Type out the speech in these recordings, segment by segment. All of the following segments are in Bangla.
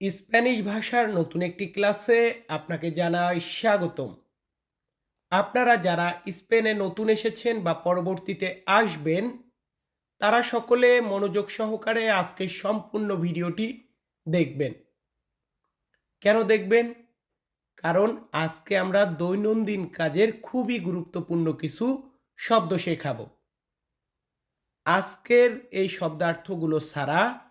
স্প্যানিশ ভাষার নতুন একটি ক্লাসে আপনাকে জানাই স্বাগতম। আপনারা যারা স্পেনে নতুন এসেছেন বা পরবর্তীতে আসবেন, তারা সকলে মনোযোগ সহকারে আজকের সম্পূর্ণ ভিডিওটি দেখবেন। কেন দেখবেন? কারণ আজকে আমরা দৈনন্দিন কাজের খুবই গুরুত্বপূর্ণ কিছু শব্দ শেখাবো। আজকের এই শব্দার্থগুলো ছাড়া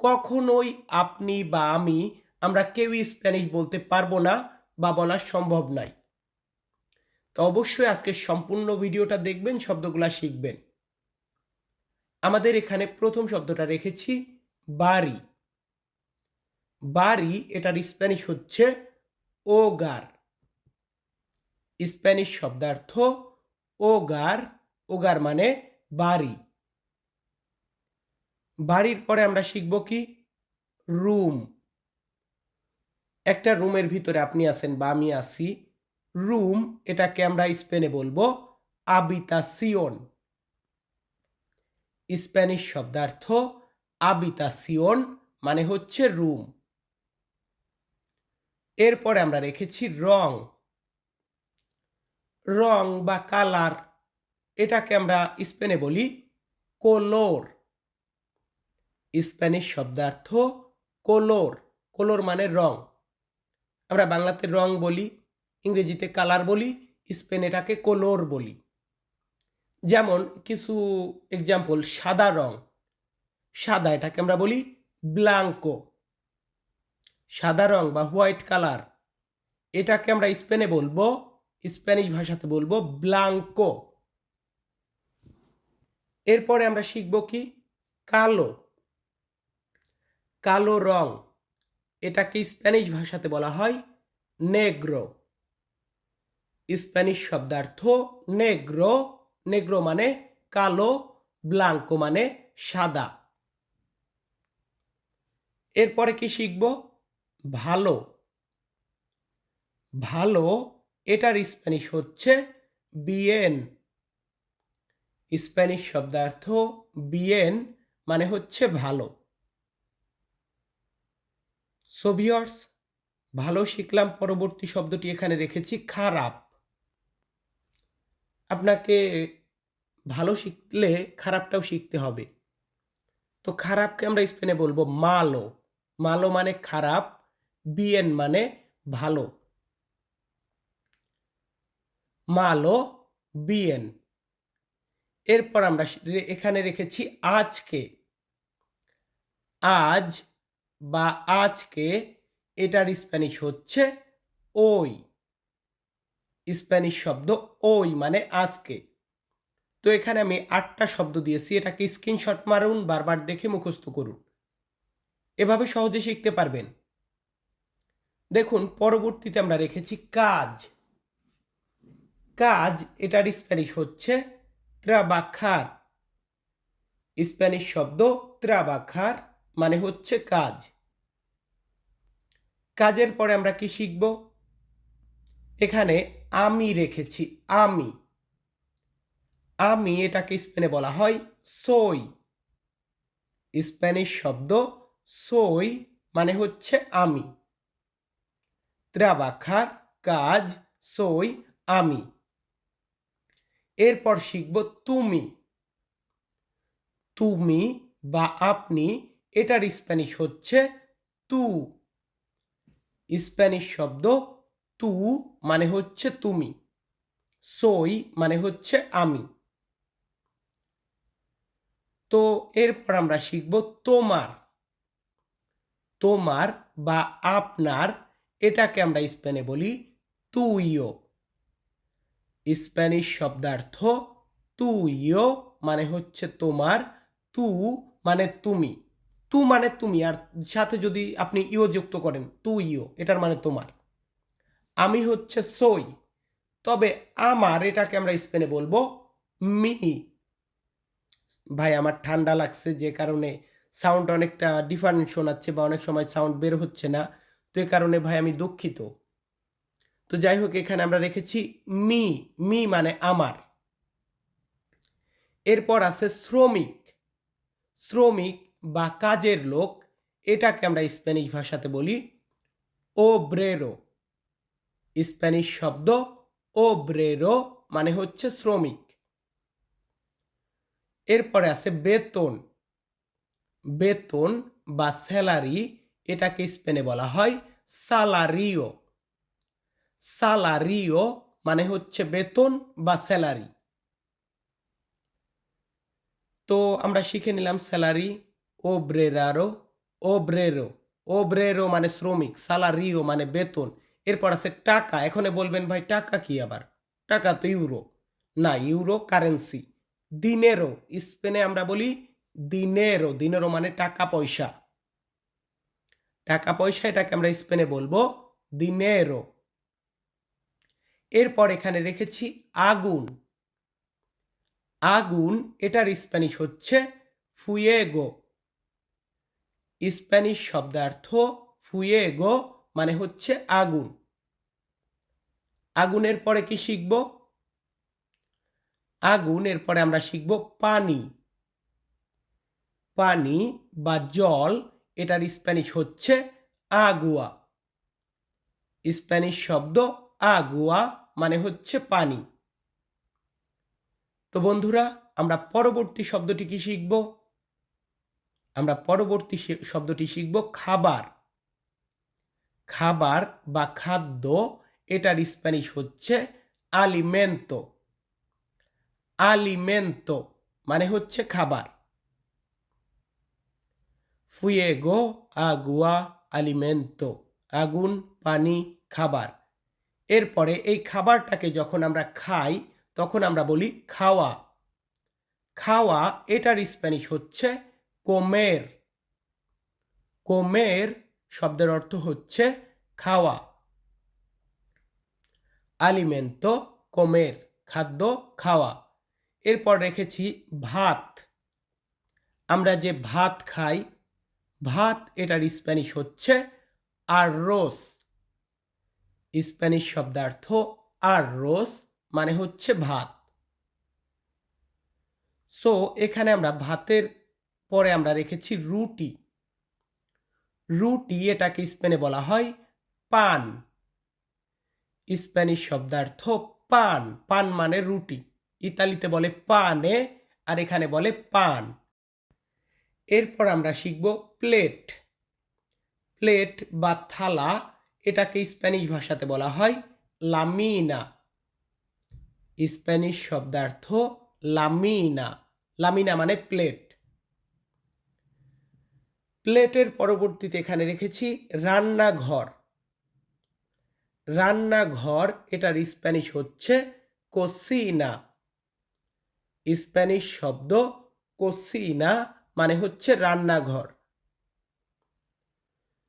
কখনোই আপনি বা আমি, আমরা কেউই স্প্যানিশ বলতে পারব না বা বলা সম্ভব নয়। তো অবশ্যই আজকের সম্পূর্ণ ভিডিওটা দেখবেন, শব্দগুলা শিখবেন। আমাদের এখানে প্রথম শব্দটা রেখেছি বাড়ি বাড়ি এটার স্প্যানিশ হচ্ছে ওগার। স্প্যানিশ শব্দার্থ ওগার ওগার মানে বাড়ি বাড়ির পরে আমরা শিখব কি? রুম। একটা রুমের ভিতরে আপনি আছেন বা আমি আছি। রুম, এটাকে আমরা স্পেনে বলব আবিতাসিয়ন। স্প্যানিশ শব্দার্থ আবিতাসিয়ন মানে হচ্ছে রুম। এরপরে আমরা রেখেছি রং। রং বা কালার, এটাকে আমরা স্পেনে বলি কোলোর। স্প্যানিশ শব্দার্থ কোলোর কোলোর মানে রং। আমরা বাংলাতে রং বলি, ইংরেজিতে কালার বলি স্পেন এটাকে কোলোর বলি। যেমন কিছু এক্সাম্পল সাদা রং। সাদা এটাকে আমরা বলি ব্লাঙ্কো সাদা রং বা হোয়াইট কালার এটাকে আমরা স্পেনে বলব স্প্যানিশ ভাষাতে বলব ব্লাঙ্কো এরপরে আমরা শিখব কি? কালো। কালো রং। এটাকে স্প্যানিশ ভাষাতে বলা হয় নেগ্রো। স্প্যানিশ শব্দার্থ নেগ্রো। নেগ্রো মানে কালো, ব্লাঙ্কো মানে সাদা। এরপরে কি শিখব? ভালো। ভালো, এটার স্প্যানিশ হচ্ছে বিয়েন। স্প্যানিশ শব্দার্থ বিয়েন মানে হচ্ছে ভালো। সোভিয়র্স ভালো শিখলাম, পরবর্তী শব্দটি এখানে রেখেছি, খারাপ। আপনাকে ভালো শিখলে খারাপটাও শিখতে হবে। তো খারাপকে আমরা স্পেনে বলব মালো মালো মানে খারাপ বিএন মানে ভালো। মালো বিএন এরপর আমরা এখানে রেখেছি আজকে। আজ বা আজকে এটার স্প্যানিশ হচ্ছে ওই। স্প্যানিশ শব্দ ওই মানে আজকে। তো এখানে আমি আটটা শব্দ দিয়েছি, এটাকে স্ক্রিনশট মারুন, বারবার দেখে মুখস্থ করুন। এভাবে সহজে শিখতে পারবেন। দেখুন, পরবর্তীতে আমরা রেখেছি কাজ। কাজ, এটার স্প্যানিশ হচ্ছে ত্রাবাখার স্প্যানিশ শব্দ ত্রাবাখার মানে হচ্ছে কাজ। কাজের পরে আমরা কি শিখব? এখানে আমি রেখেছি, আমি। আমি এটাকে স্পেনে বলা হয় সই। স্প্যানিশ শব্দ সই মানে হচ্ছে আমি। ত্রাবাখার কাজ সই আমি। এরপর শিখব তুমি। তুমি বা আপনি এটার স্প্যানিশ হচ্ছে তু। স্প্যানিশ শব্দ তু মানে হচ্ছে তুমি। সই মানে হচ্ছে আমি। তো এরপর আমরা শিখব তোমার। তোমার বা আপনার, এটাকে আমরা স্পেনে বলি তুইও। স্প্যানিশ শব্দার্থ তুইও মানে হচ্ছে তোমার, তু মানে তুমি। তু মানে তুমি, আর সাথে যদি আপনি ইও যুক্ত করেন, তু ইও, এটার মানে তোমার। আমি হচ্ছে সই, তবে আমার এটাকে আমরা স্পেনে বলব মি ভাই, আমার ঠান্ডা লাগছে, যে কারণে সাউন্ড অনেকটা ডিফারেন্ট শোনাচ্ছে বা অনেক সময় সাউন্ড বের হচ্ছে না, তো এ কারণে ভাই আমি দুঃখিত। তো যাই হোক, এখানে আমরা রেখেছি মি মি মানে আমার। এরপর আছে শ্রমিক। শ্রমিক বা কাজের লোক, এটাকে আমরা স্প্যানিশ ভাষাতে বলি ও ব্রেরো স্প্যানিশ শব্দ ও ব্রেরো মানে হচ্ছে শ্রমিক। এরপরে আছে বেতন। বেতন বা স্যালারি, এটাকে স্পেনে বলা হয় সালারিও। সালারিও মানে হচ্ছে বেতন বা স্যালারি। তো আমরা শিখে নিলাম স্যালারি ও ওব্রেরো ও ব্রেরো ও ব্রেরো মানে শ্রমিক, সালারিও মানে বেতন। এরপর আছে টাকা, এখানে বলবেন ভাই, টাকা কি আবার? টাকা তো ইউরো। না, ইউরো কারেন্সি। দিনেরও স্পেনে আমরা বলি দিনেরও দিনেরও মানে টাকা পয়সা। টাকা পয়সা এটাকে আমরা স্পেনে বলব দিনেরো। এরপর এখানে রেখেছি আগুন। আগুন, এটার স্প্যানিশ হচ্ছে ফুয়েগো। স্প্যানিশ শব্দার্থ ফুয়েগো মানে হচ্ছে আগুন। আগুনের পরে কি শিখব? আগুন এরপরে আমরা শিখব পানি। পানি বা জল, এটার স্প্যানিশ হচ্ছে আগুয়া স্প্যানিশ শব্দ আগুয়া মানে হচ্ছে পানি। তো বন্ধুরা, আমরা পরবর্তী শব্দটি কি শিখব? আমরা পরবর্তী শব্দটি শিখব খাবার। খাবার বা খাদ্য, এটার স্প্যানিশ হচ্ছে আলিমেন্তো আলিমেন্তো মানে হচ্ছে খাবার। ফুয়েগো আগুয়া আলিমেন্তো আগুন, পানি, খাবার। এরপরে এই খাবারটাকে যখন আমরা খাই, তখন আমরা বলি খাওয়া। খাওয়া, এটার স্প্যানিশ হচ্ছে কোমের কোমের শব্দের অর্থ হচ্ছে খাওয়া। আলিমেন্তো কোমের খাদ্য, খাওয়া। এরপর রেখেছি ভাত। আমরা যে ভাত খাই, ভাত এটার স্প্যানিশ হচ্ছে আর রোস স্প্যানিশ শব্দার্থ আর রোস মানে হচ্ছে ভাত। সো এখানে আমরা ভাতের পরে আমরা রেখেছি রুটি। রুটি এটাকে স্পেনে বলা হয় পান। স্প্যানিশ শব্দার্থ পান। পান মানে রুটি। ইতালিতে বলে পানে আর এখানে বলে পান। এরপর আমরা শিখব প্লেট। প্লেট বা থালা এটাকে স্প্যানিশ ভাষাতে বলা হয় লামিনা। স্প্যানিশ শব্দার্থ লামিনা। লামিনা মানে প্লেট। প্লেটের পরবর্তীতে এখানে রেখেছি রান্নাঘর। রান্নাঘর, এটার স্প্যানিশ হচ্ছে কোসিনা স্প্যানিশ শব্দ কোসিনা মানে হচ্ছে রান্নাঘর।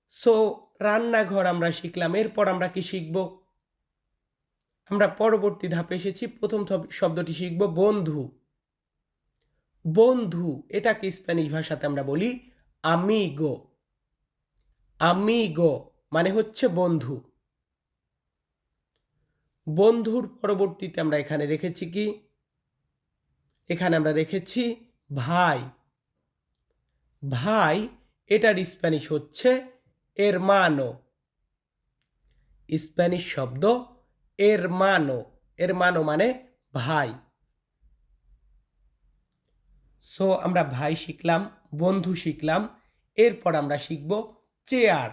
সো রান্নাঘর আমরা শিখলাম, এরপর আমরা কি শিখব? আমরা পরবর্তী ধাপে এসেছি, প্রথম শব্দটি শিখব বন্ধু। বন্ধু, এটাকে স্প্যানিশ ভাষাতে আমরা বলি আমিগো আমিগো মানে হচ্ছে বন্ধু। বন্ধুর পরবর্তীতে আমরা এখানে রেখেছি কি? এখানে আমরা রেখেছি ভাই। ভাই, এটার স্প্যানিশ হচ্ছে এর মানো স্প্যানিশ শব্দ এর মানো এর মানো মানে ভাই। সো আমরা ভাই শিখলাম, বন্ধু শিখলাম এরপর আমরা শিখব চেয়ার।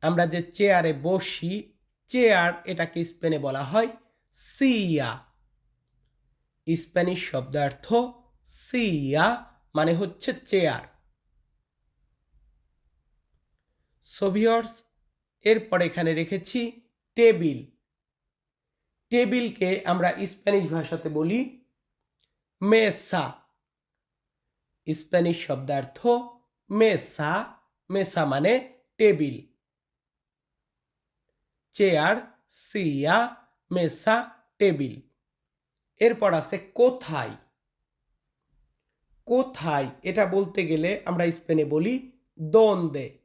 আমরা যে চেয়ারে বসি, চেয়ার এটাকে স্পেনে বলা হয় সিয়া। স্প্যানিশ শব্দার্থ সিয়া মানে হচ্ছে চেয়ার। সোভিয়র্স এরপর এখানে রেখেছি টেবিল। টেবিলকে আমরা স্প্যানিশ ভাষাতে বলি মেসা। স্প্যানিশ শব্দার্থ মেসা মেসা মানে টেবিল চেয়ার সিয়া মেসা টেবিল এরপর আছে কোথায়? কোথায়? এটা বলতে গেলে আমরা স্পেনে বলি দোন্দে।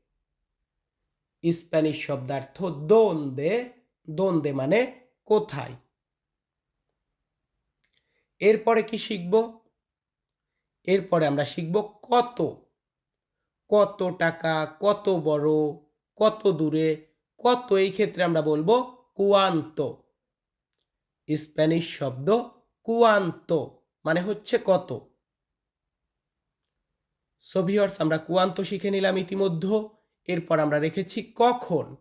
স্প্যানিশ শব্দার্থ দোন্দে দোন্দে মানে কোথায়? এরপরে কি শিখব? এরপরে আমরা শিখব কত। কত টাকা, কত বড়, কত দূরে, কত এই ক্ষেত্রে আমরা বলব কুয়ান্ত। স্প্যানিশ শব্দ কুয়ান্ত মানে হচ্ছে কত। সোভিয়র্স আমরা কুয়ান্ত শিখে নিলাম ইতিমধ্যে। এরপর আমরা রেখেছি কখন।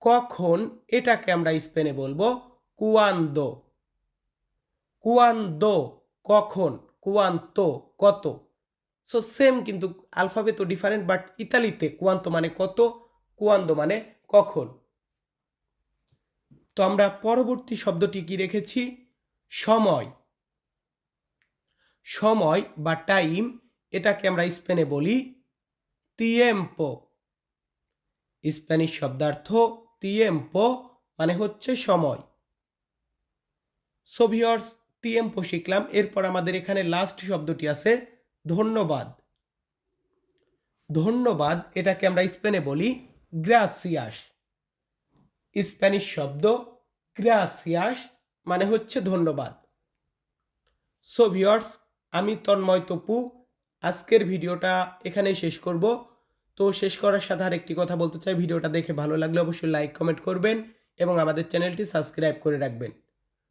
কখন এটাকে আমরা স্পেনে বলব কুয়ান্দো কুয়ান্দো কখন? কুয়ান্ত কত? সো সেম কিন্তু আলফাবেট তো ডিফারেন্ট বাট ইতালিতে কুয়ান্ত মানে কত কুয়ান্দো মানে কখন? তো আমরা পরবর্তী শব্দটি কি রেখেছি? সময়। সময় বা টাইম এটাকে আমরা স্পেনে বলি তিয়েম্পো স্প্যানিশ শব্দার্থ তিয়েম্পো মানে হচ্ছে সময়। সোভিয়র্স তিয়েম্পো শিখলাম এরপর আমাদের এখানে লাস্ট শব্দটি আছে ধন্যবাদ। ধন্যবাদ, এটাকে আমরা স্পেনে বলি গ্রাসিয়াস স্প্যানিশ শব্দ গ্রাসিয়াস মানে হচ্ছে ধন্যবাদ। সো ভিওর্স আমি তন্ময় তপু, আজকের ভিডিওটা এখানেই শেষ করব। তো শেষ করার সাথে আর একটি কথা বলতে চাই, ভিডিওটা দেখে ভালো লাগলে অবশ্যই লাইক কমেন্ট করবেন এবং আমাদের চ্যানেলটি সাবস্ক্রাইব করে রাখবেন।